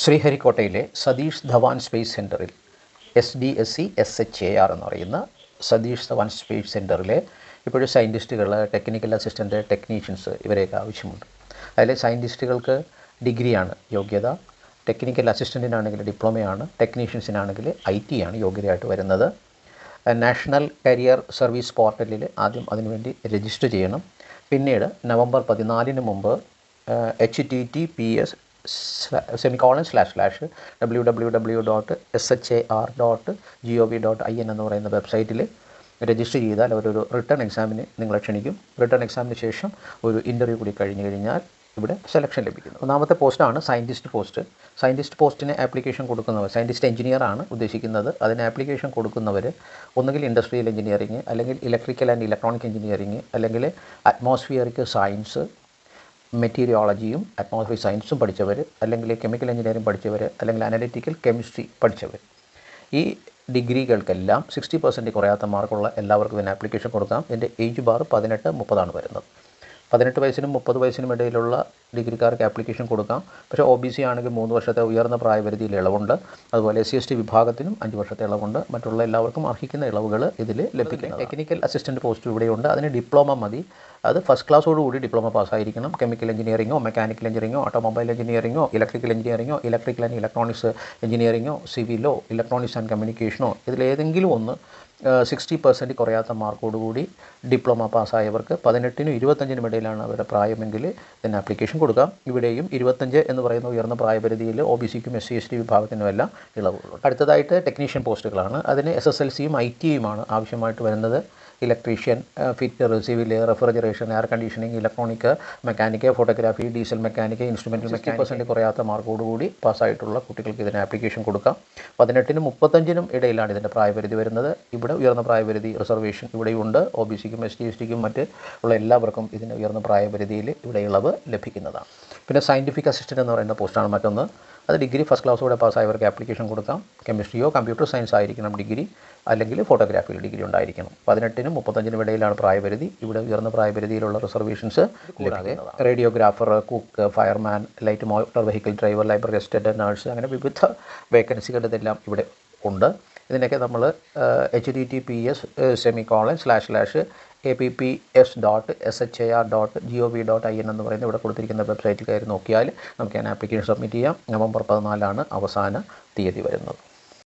ശ്രീഹരിക്കോട്ടയിലെ Satish Dhawan space സെന്ററിൽ S D S C S H A R എന്ന് പറയുന്ന സതീഷ് ധവാൻ സ്പേസ് സെന്ററിലെ ഇപ്പോഴും സയന്റിസ്റ്റുകൾ ടെക്നിക്കൽ അസിസ്റ്റന്റ് ടെക്നീഷ്യൻസ് ഇവരെയൊക്കെ ആവശ്യമുണ്ട്. അതിൽ സയന്റിസ്റ്റുകൾക്ക് ഡിഗ്രിയാണ് യോഗ്യത. ടെക്നിക്കൽ അസിസ്റ്റന്റിനാണെങ്കിൽ ഡിപ്ലോമയാണ് ടെക്നീഷ്യൻസിനാണെങ്കിൽ ഐ ടി ആണ് യോഗ്യതയായിട്ട് വരുന്നത്. നാഷണൽ കരിയർ സർവീസ് പോർട്ടലിൽ ആദ്യം അതിനുവേണ്ടി രജിസ്റ്റർ ചെയ്യണം. പിന്നീട് നവംബർ പതിനാലിന് മുമ്പ് H T T P S semicolon slash slash W W W dot S H A R dot G O V dot I N എന്ന് പറയുന്ന വെബ്സൈറ്റിൽ രജിസ്റ്റർ ചെയ്താൽ അവരൊരു റിട്ടേൺ എക്സാമിന് നിങ്ങളെ ക്ഷണിക്കും. റിട്ടേൺ എക്സാമിന് ശേഷം ഒരു ഇന്റർവ്യൂ കൂടി കഴിഞ്ഞു കഴിഞ്ഞാൽ ഇവിടെ സെലക്ഷൻ ലഭിക്കുന്നു. ഒന്നാമത്തെ പോസ്റ്റാണ് സയന്റിസ്റ്റ് പോസ്റ്റ് സയന്റിസ്റ്റ് പോസ്റ്റിന് ആപ്ലിക്കേഷൻ കൊടുക്കുന്നവർ സയന്റിസ്റ്റ് എഞ്ചിനീയർ ആണ് ഉദ്ദേശിക്കുന്നത്. അതിന് ആപ്ലിക്കേഷൻ കൊടുക്കുന്നവർ ഒന്നുകിൽ ഇൻഡസ്ട്രിയൽ എഞ്ചിനീയറിങ് അല്ലെങ്കിൽ ഇലക്ട്രിക്കൽ ആൻഡ് ഇലക്ട്രോണിക് എഞ്ചിനീയറിങ് അല്ലെങ്കിൽ അറ്റ്മോസ്ഫിയറിക് സയൻസ് മെറ്റീരിയോളജിയും അറ്റ്മോസ്ഫിയർ സയൻസും പഠിച്ചവർ അല്ലെങ്കിൽ കെമിക്കൽ എഞ്ചിനീയറിംഗ് പഠിച്ചവർ അല്ലെങ്കിൽ അനലിറ്റിക്കൽ കെമിസ്ട്രി പഠിച്ചവർ. ഈ ഡിഗ്രികൾക്കെല്ലാം സിക്സ്റ്റി പെർസെന്റ് കുറയാത്ത മാർക്കുള്ള എല്ലാവർക്കും ഇതിന് ആപ്ലിക്കേഷൻ കൊടുക്കാം. ഇതിന്റെ ഏജ് ബാർ പതിനെട്ട് മുപ്പതാണ് വരുന്നത്. പതിനെട്ട് വയസ്സിനും മുപ്പത് വയസ്സിനും ഇടയിലുള്ള ഡിഗ്രിക്കാർക്ക് ആപ്ലിക്കേഷൻ കൊടുക്കാം. പക്ഷേ ഒ ബി സി ആണെങ്കിൽ മൂന്ന് വർഷത്തെ ഉയർന്ന പ്രായപരിധിയിൽ ഇളവുണ്ട്. അതുപോലെ എസ് സി എസ് ടി വിഭാഗത്തിനും അഞ്ച് വർഷത്തെ ഇളവുണ്ട്. മറ്റുള്ള എല്ലാവർക്കും അർഹിക്കുന്ന ഇളവുകൾ ഇതിൽ ലഭിക്കും ടെക്നിക്കൽ അസിസ്റ്റന്റ് പോസ്റ്റ് ഇവിടെയുണ്ട് അതിന് ഡിപ്ലോമ മതി. അത് ഫസ്റ്റ് ക്ലാസ്സോടുകൂടി ഡിപ്ലോമ പാസ്സായിരിക്കണം കെമിക്കൽ എഞ്ചിനീയറിംഗോ മെക്കാനിക്കൽ എഞ്ചിനീയറിംഗോ ഓട്ടോമൊബൈൽ എഞ്ചിനീയറിംഗോ ഇലക്ട്രിക്കൽ എഞ്ചിനീയറിംഗോ ഇലക്ട്രിക്കൽ ആൻഡ് ഇലക്ട്രോണിക്സ് എഞ്ചിനീയറിംഗോ സിവിലോ ഇലക്ട്രോണിക്സ് ആൻഡ് കമ്മ്യൂണിക്കേഷനോ ഇതിലേതെങ്കിലും ഒന്ന് സിക്സ്റ്റി പെർസെന്റ് കുറയാത്ത മാർക്കോടുകൂടി ഡിപ്ലോമ പാസ്സായവർക്ക് പതിനെട്ടിനും ഇരുപത്തഞ്ചിനും ഇടയിലാണ് അവരുടെ പ്രായമെങ്കിൽ ഇതിന് ആപ്ലിക്കേഷൻ കൊടുക്കാം. ഇവിടെയും ഇരുപത്തഞ്ച് എന്ന് പറയുന്ന ഉയർന്ന പ്രായപരിധിയിൽ ഒ ബി സിക്കും എസ് സി എസ് ടി വിഭാഗത്തിനും എല്ലാം ഇളവുകളുണ്ട് അടുത്തതായിട്ട് ടെക്നീഷ്യൻ പോസ്റ്റുകളാണ്. അതിന് എസ് എസ് എൽ സിയും ഐ ടിയുമാണ് ആവശ്യമായിട്ട് വരുന്നത്. Electrician fitter civil refrigeration air conditioning electronic mechanic photography diesel mechanic instrumental mechanic percent കുറയാത്ത മാർക്കോടുകൂടി പാസ്സായിട്ടുള്ള കുട്ടികൾക്ക് ഇതിന് ആപ്ലിക്കേഷൻ കൊടുക്കാം. പതിനെട്ടിനും മുപ്പത്തഞ്ചിനും ഇടയിലാണ് ഇതിന്റെ പ്രായപരിധി വരുന്നത്. ഇവിടെ ഉയർന്ന പ്രായപരിധി റിസർവേഷൻ ഇവിടെയുണ്ട്. ഒ ബി സിക്കും എസ് ടി എസ് ടിക്കും മറ്റ് ഉള്ള എല്ലാവർക്കും ഇതിന് ഉയർന്ന പ്രായപരിധിയിൽ ഇവിടെ ഇളവ് ലഭിക്കുന്നതാണ്. പിന്നെ സയന്റിഫിക് അസിസ്റ്റന്റ് എന്ന് പറയുന്ന പോസ്റ്റാണ് മറ്റൊന്ന്. അത് ഡിഗ്രി ഫസ്റ്റ് ക്ലാസ്സോടെ പാസ്സായവർക്ക് ആപ്ലിക്കേഷൻ കൊടുക്കാം. കെമിസ്ട്രിയോ കമ്പ്യൂട്ടർ സയൻസ് ആയിരിക്കണം ഡിഗ്രി. അല്ലെങ്കിൽ ഫോട്ടോഗ്രാഫിയിൽ ഡിഗ്രി ഉണ്ടായിരിക്കണം. പതിനെട്ടിനും മുപ്പത്തഞ്ചിനും ഇടയിലാണ് പ്രായപരിധി. ഇവിടെ ഉയർന്ന പ്രായപരിധിയിലുള്ള റിസർവേഷൻസ് കൂടാതെ radiographer cook fireman light motor vehicle driver library assistant nurse അങ്ങനെ വിവിധ വേക്കൻസികൾ ഇതെല്ലാം ഇവിടെ ഉണ്ട്. ഇതിനൊക്കെ നമ്മൾ H D T P S semicolon slash slash A P P S dot S H A R dot G O V dot I N എന്ന് പറയുന്ന ഇവിടെ കൊടുത്തിരിക്കുന്ന വെബ്സൈറ്റിൽ കയറി നോക്കിയാൽ നമുക്ക് ഞാൻ ആപ്ലിക്കേഷൻ സബ്മിറ്റ് ചെയ്യാം. നവംബർ പതിനാലാണ് അവസാന തീയതി വരുന്നത്.